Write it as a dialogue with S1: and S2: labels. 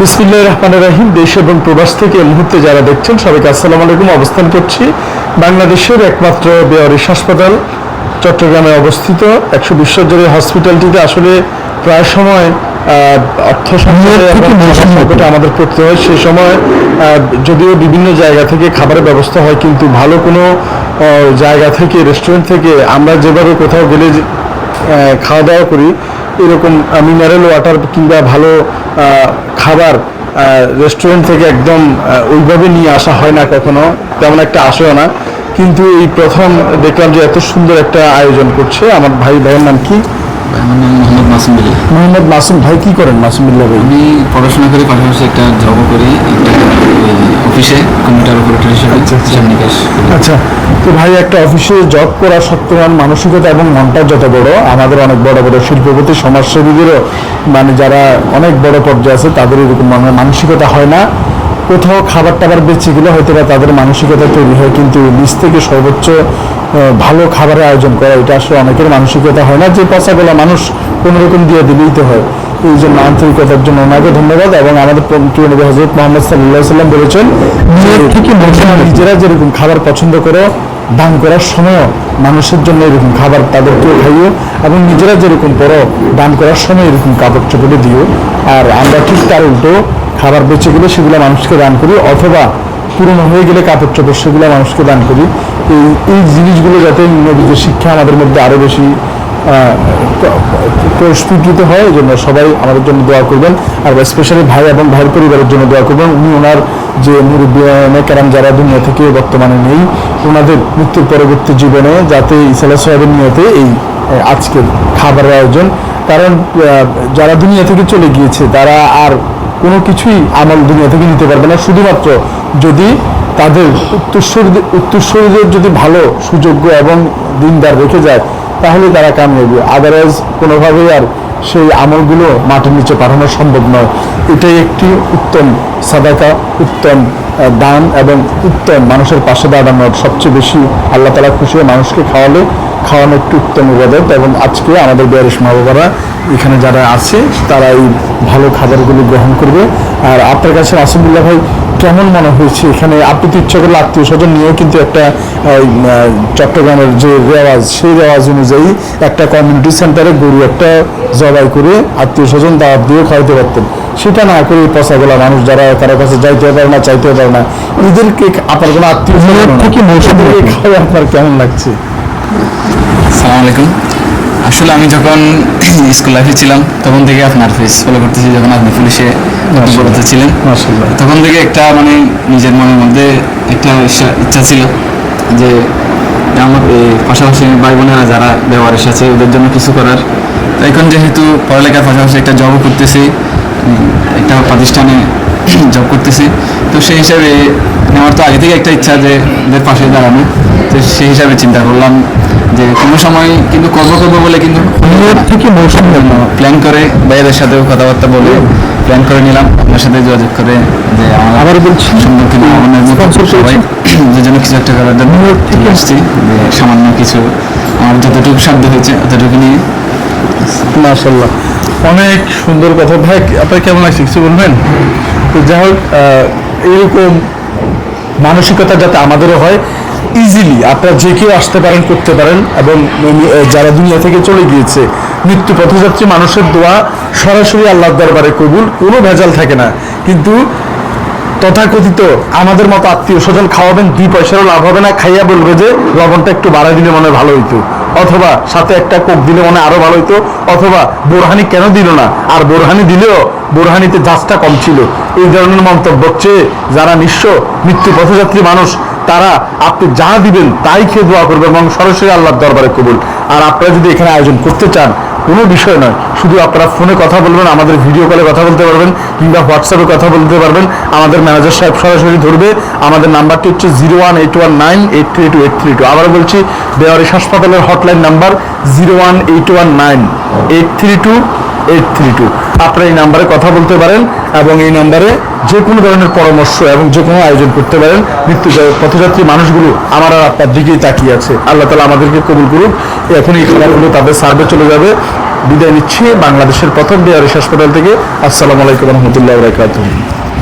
S1: বিসমিল্লাহ রহমান রাহিম। দেশ এবং প্রবাস থেকে এই মুহূর্তে যারা দেখছেন সবাইকে আসসালামু আলাইকুম। অবস্থান করছি বাংলাদেশের একমাত্র বেয়ারিশ হাসপাতাল চট্টগ্রামে অবস্থিত একশো বিশ্বজরী হসপিটালটিতে। আসলে প্রায় সময় অর্থ সংকটে আমাদের পড়তে হয়। সে সময় যদিও বিভিন্ন জায়গা থেকে খাবারের ব্যবস্থা হয় কিন্তু ভালো কোনো জায়গা থেকে রেস্টুরেন্ট থেকে আমরা যেভাবে কোথাও গেলে খাওয়া দাওয়া করি এরকম মিনারেল ওয়াটার কিংবা ভালো খাবার রেস্টুরেন্ট থেকে একদম ওইভাবে নিয়ে আসা হয় না কখনো তেমন একটা আসেও না। কিন্তু এই প্রথম দেখলাম যে এত সুন্দর একটা আয়োজন করছে আমার ভাই ভাইয়ের নাম কি?
S2: আমার নাম মোহাম্মদ মাসুম বিল্লাহ
S1: মোহাম্মদ মাসুম ভাই কি করেন মাসুম ভাই?
S2: আমি পড়াশোনা করি পাশাপাশি একটা জব করি। অফিসে কম্পিউটার অপারেটর হিসেবে
S1: আচ্ছা, আচ্ছা।
S2: হিসাব নিকাশ
S1: আচ্ছা তো ভাই একটা অফিসে জব করা সত্ত্বেও মানসিকতা এবং মনটা যত বড় আমাদের অনেক বড় বড় শিল্পপতি সমাজসেবীদেরও মানে যারা অনেক বড় পর্যায়ে আছে তাদের এরকম মানে মানসিকতা হয় না কোথাও খাবার টাবার বেঁচে গেলে হয়তো বা তাদের মানসিকতা তৈরি হয় কিন্তু নিচ থেকে সর্বোচ্চ ভালো খাবারের আয়োজন করা এটা আসলে অনেকের মানসিকতা হয় না। যে পচাগোলা মানুষ কোনো রকম দিয়ে দিলেই তো হয়। এই জন্য আন্তরিকতার জন্য ওনাকে ধন্যবাদ এবং আমাদের প্রিয় নবী হজরত মোহাম্মদ সাল্লাহ সাল্লাম বলেছেন নিজেরা যেরকম খাবার পছন্দ করো দান করার সময়ও মানুষের জন্য এরকম খাবার তাদেরকে খাইও এবং নিজেরা যেরকম পড়ো দান করার সময় এরকম কাপড় চোপড়ে দিও। আর আমরা ঠিক তার উল্টো খাবার বেঁচে গেলে সেগুলো মানুষকে দান করি, অথবা পুরনো হয়ে গেলে কাপড় চোপড় সেগুলো মানুষকে দান করি। এই এই জিনিসগুলো যাতে নবীদের শিক্ষা আমাদের মধ্যে আরও বেশি স্বীকৃত হয়, এই জন্য সবাই আমাদের জন্য দোয়া করবেন। আর স্পেশালি ভাই এবং ভাইয়ের পরিবারের জন্য দোয়া করবেন। উনি ওনার যে মুরব্বী কেরাম যারা দুনিয়া থেকে বর্তমানে নেই, ওনাদের মৃত্যুর পরবর্তী জীবনে যাতে ইসালা সাহেবের নিয়তে এই আজকের খাবারের আয়োজন। কারণ যারা দুনিয়া থেকে চলে গিয়েছে, তারা আর কোনো কিছুই আমল দুনিয়া থেকে নিতে পারবে না। শুধুমাত্র যদি তাদের উত্তরসূরিদের উত্তরসূরিদের যদি ভালো, সুযোগ্য এবং দিনদার রেখে যায়, তাহলে তারা কামিয়াবি। আদারওয়াইজ কোনোভাবেই আর সেই আমলগুলো মাটির নিচে পাঠানো সম্ভব নয়। এটাই একটি উত্তম সাদাকা, উত্তম দান এবং উত্তম মানুষের পাশে দাঁড়ানোর সবচেয়ে বেশি আল্লাহ তালা খুশি মানুষকে খাওয়ালে খাওয়ানো একটি উত্তম ইবাদত এবং আজকে আমাদের বেয়ারিশ মা বাবারা এখানে যারা আছে তারা এই ভালো খাবারগুলো গ্রহণ করবে। আর আপনার কাছে আসিমুল্লাহ ভাই কেমন মনে হয়েছে? এখানে আপনি তো ইচ্ছা করলে আত্মীয় স্বজন নিয়েও কিন্তু একটা চট্টগ্রামের যে রেওয়াজ সেই রেওয়াজ অনুযায়ী একটা কমিউনিটি সেন্টারে গরু একটা জবাই করে আত্মীয় স্বজন দাওয়াত দিয়ে খাওয়াতে পারতেন। সেটা না করে পচাগুলা মানুষ যারা কারও কাছে যাইতে পারে না চাইতে পারে না। এদেরকে আপনার কোনো আত্মীয় স্বজন থেকে আপনার কেমন লাগছে?
S2: সালাম আলাইকুম। আসলে আমি যখন স্কুল লাইফে ছিলাম তখন থেকে আপনার ফেস ফলো করতেছি যখন আপনি পুলিশে কর্মরত ছিলেন। তখন থেকে একটা মানে নিজের মনের মধ্যে একটা ইচ্ছা- ছিল যে আমার পাশাপাশি ভাই বোনেরা যারা ব্যবহারের সাথে ওদের জন্য কিছু করার। তো এখন যেহেতু পড়ালেখার পাশাপাশি একটা জবও করতেছি একটা প্রতিষ্ঠানে জব করতেছি তো সেই হিসাবে আমার তো আগে থেকে একটা ইচ্ছা যে ওদের পাশে দাঁড়ানো। তো সেই হিসাবে চিন্তা করলাম যে কোনো সময় কিন্তু করব বলে কিন্তু
S1: থেকে মৌসুম
S2: প্ল্যান করে ভাইয়াদের সাথেও কথাবার্তা বলে প্ল্যান করে নিলাম। আপনার সাথে যোগাযোগ করে যে আমার
S1: আবার বলছি
S2: সবাই যে জন্য কিছু একটা করার জন্য ঠিক আসছি যে সামান্য কিছু আমার যতটুকু সাধ্য হয়েছে ততটুকু নিয়ে।
S1: মাশাল্লাহ অনেক সুন্দর কথা। ভাই আপনার কেমন লাগছে কিছু বলবেন? তো যাই হোক আহ, এরকম মানসিকতা যাতে আমাদেরও হয় ইজিলি আপনারা যে কেউ আসতে পারেন, করতে পারেন এবং যারা দুনিয়া থেকে চলে গিয়েছে মৃত্যু পথযাত্রী মানুষের দোয়া সরাসরি আল্লাহর দরবারে কবুল, কোনো ভেজাল থাকে না। কিন্তু তথাকথিত আমাদের মতো আত্মীয় স্বজন খাওয়াবেন, দুই পয়সারও লাভ হবে না, খাইয়া বলবে যে, লবণটা একটু বাড়াই দিলে মনে ভালো হইতো। অথবা সাথে একটা কোক দিলে মনে হয় আরও ভালো হইতো, অথবা বোরহানি কেন দিল না? আর বোরহানি দিলেও বোরহানিতে জাজটা কম ছিল। এই ধরনের মন্তব্য চেয়ে যারা নিঃস্ব মৃত্যু পথযাত্রী মানুষ তারা আপনি যা দিবেন তাই খেয়ে দোয়া করবে এবং সরাসরি আল্লাহর দরবারে কবুল। আর আপনারা যদি এখানে আয়োজন করতে চান, কোনো বিষয় নয়, শুধু আপনারা ফোনে কথা বলবেন, আমাদের ভিডিও কলে কথা বলতে পারবেন, কিংবা হোয়াটসঅ্যাপে কথা বলতে পারবেন, আমাদের ম্যানেজার সাহেব সরাসরি ধরবে। আমাদের নাম্বারটি হচ্ছে zero one eight one nine, eight three two, eight three two. আবার বলছি বেওয়ারিশ হাসপাতালের hotline number zero one eight one nine, eight three two eight three two আপনারা এই নাম্বারে কথা বলতে পারেন এবং এই নাম্বারে যে কোনো ধরনের পরামর্শ এবং যে কোনো আয়োজন করতে পারেন। মৃত্যু পথযাত্রী মানুষগুলো আমার আর আপনার দিকেই তাকিয়ে আছে। আল্লাহ তালা আমাদেরকে কবুল করুক। এখন এই খেলাগুলো তাদের সার্ভে চলে যাবে। বিদায় নিচ্ছি বাংলাদেশের প্রথম বিহারিস হাসপাতাল থেকে। আসসালামু আলাইকুম রহমতুল্লাহ বরকাতুহ।